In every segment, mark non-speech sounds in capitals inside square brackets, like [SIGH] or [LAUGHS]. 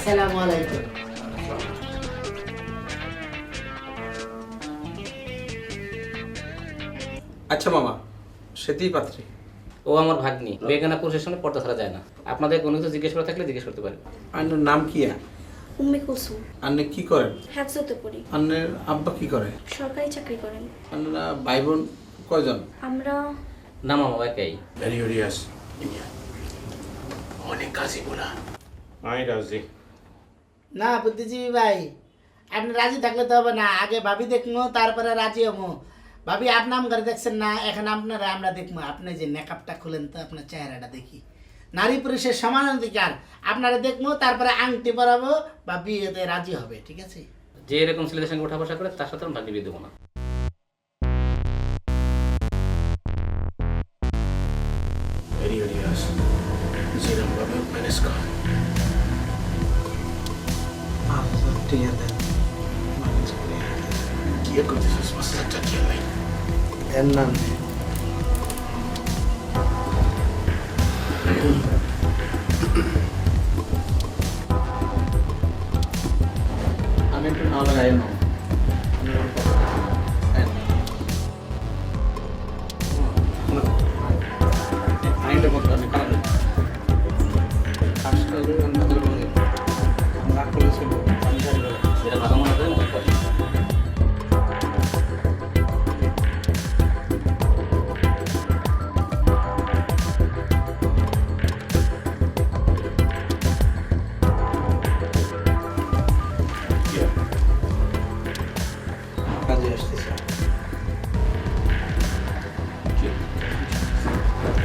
আসসালামু আলাইকুম। আচ্ছা মামা সেতেই পাত্রী। ও আমার ভাগ্নি বেগানা পুরুষের সামনে পর্দা ছাড়া যায় না। আপনাদের কোনো কিছু জিজ্ঞেস করা থাকলে জিজ্ঞেস করতে পারেন। আন্নের নাম কি উম্মে কুলসুম। আন্নে কি করেন? হ্যাফজতে পড়ি আন্নের আব্বা কি করে সরকারি চাকরি করেন। আন্নারা ভাই বোন কয়জন? আমরা না মামা একাই। Delirious. অনেক কাজই বলা। আমি রাজি। না, বুদ্ধিজীবী ভাই। আপনি রাজি থাকলে তো হবে না। আগে ভাবি দেখব তারপরে রাজি হব ভাবি আপনার করে দেখছেন না, এখন আপনারা আমরা দেখব আপনি যে মেকআপটা খুলেন তো আপনার চেহারাটা দেখি। নারী পুরুষের সমান অধিকার। আপনারা দেখব তারপরে আংটি পরাবো, বা বিয়েতে রাজি হবে, ঠিক আছে? যে এরকম ছেলেদের সঙ্গে বসা করে, তার সাথে আমি ভাগিয়ে দেবো না। ঠিক আছে কি করতেছিস মাস্টারটা কি নাই এর নাম আমি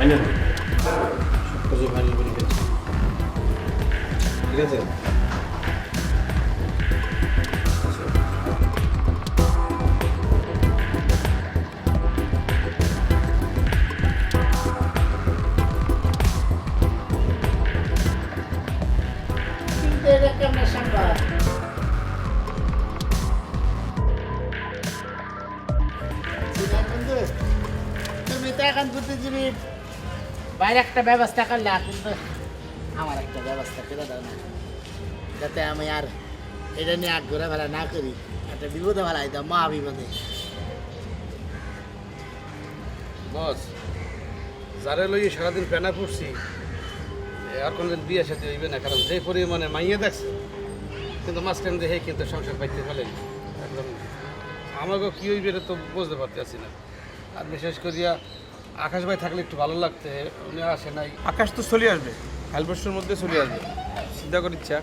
সবকিছু ফাইনাল করে ফেলছি ঠিক আছে বাইরে একটা ব্যবস্থা করলে কিন্তু আমার একটা ব্যবস্থা করে দাও না। যাতে আমি আর এটা নিয়ে আর ঘুরে ফেলা না করি, একটা বিপদে ফেলাই দাও মা বিপদে। বস, যারে লই সারাদিন পেনা পড়ছি আর কোনদিন বিয়ে সাথে হইবে না, কারণ যে পরিমাণে মাইয়ে দেখছে, কিন্তু মাঝখান দিয়ে কিন্তু সংসার পাইতে ফেলেন একদম আমাকেও কী হইবে এটা তো বুঝতে পারতেছি না। আর বিশেষ করিয়া আকাশ ভাই থাকলে একটু ভালো লাগতে উনি আসে নাই। আকাশ তো চলে আসবে। কাল পরশুর মধ্যে চলে আসবে। চিন্তা করি ইচ্ছা।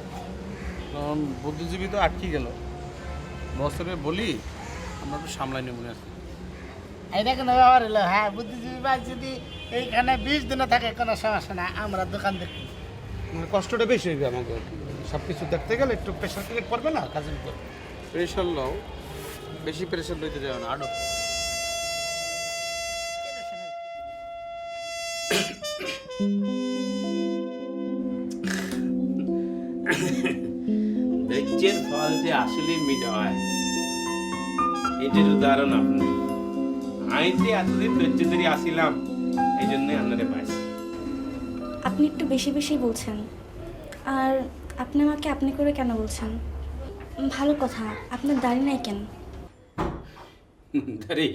কারণ বুদ্ধিজীবী তো আটকে গেল। বছরে বলি আমরা তো সামলাই নেব আর। এটা কোনো ব্যাপার হলো হ্যাঁ বুদ্ধিজীবী ভাই যদি এইখানে বিশ দিনও থাকে কোনো সমস্যা না আমরা দোকান দেখি। মানে কষ্টটা বেশি হইবে আমাকে সব কিছু দেখতে গেলে একটু প্রেশার ক্রিয়েট করবে না কাজের উপর? প্রেশার লও বেশি প্রেশার লইতে যাবে না আরও ধৈর্যের ফল যে আসলে মিটা হয়। এটার উদাহরণ আপনি। আমি যে এতদিন ধৈর্য ধরে আসিলাম এই জন্যই আপনারে পাইছি। আপনি একটু বেশি বেশি বলছেন। আর আপনি আমাকে আপনি করে কেন বলছেন? ভালো কথা আপনার দাড়ি নাই কেন? দাঁড়ি?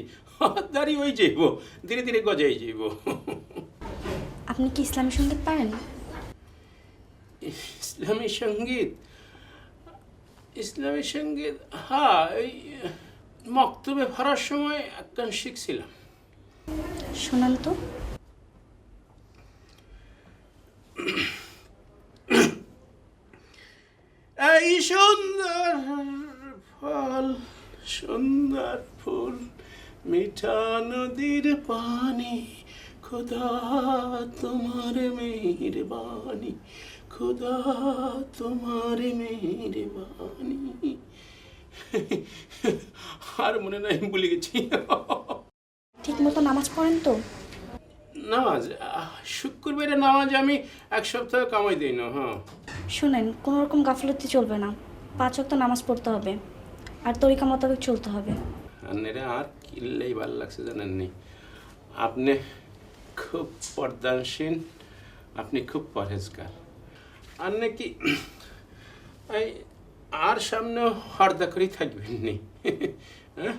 দাঁড়ি ওই যাইব ধীরে ধীরে গজাই যাইব। আপনি কি ইসলামী সংগীত পারেন? ইসলামী সংগীত? ইসলামী সংগীত হ্যাঁ এই মক্তবে ভরার সময় একখান শিখছিলাম। শোনান তো। এই সুন্দর ফল সুন্দর ফুল মিঠা নদীর পানি। খোদা তোমার মেহরবানি খোদা তোমার মেহরবানি। আর মনে নাই ভুলে গেছি। ঠিক মতো নামাজ পড়েন তো? নামাজ শুক্রবারে নামাজ আমি এক সপ্তাহ কামাই দিই না হ্যাঁ। শুনেন কোনো রকম গাফলতি চলবে না। পাঁচ ওয়াক্ত নামাজ পড়তে হবে। আর তরিকা মোতাবেক চলতে হবে। আন্নেরা আর কিনলেই ভালো লাগছে জানেননি? আপনি খুব পর্দানসীন আপনি খুব পরহেজগার। আর নাকি [CLEARS THROAT] আর সামনে হরদা করেই থাকবেন নি। [LAUGHS] হ্যাঁ?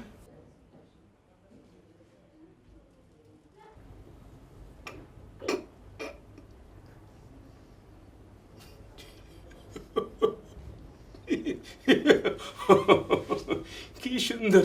[LAUGHS] কি সুন্দর।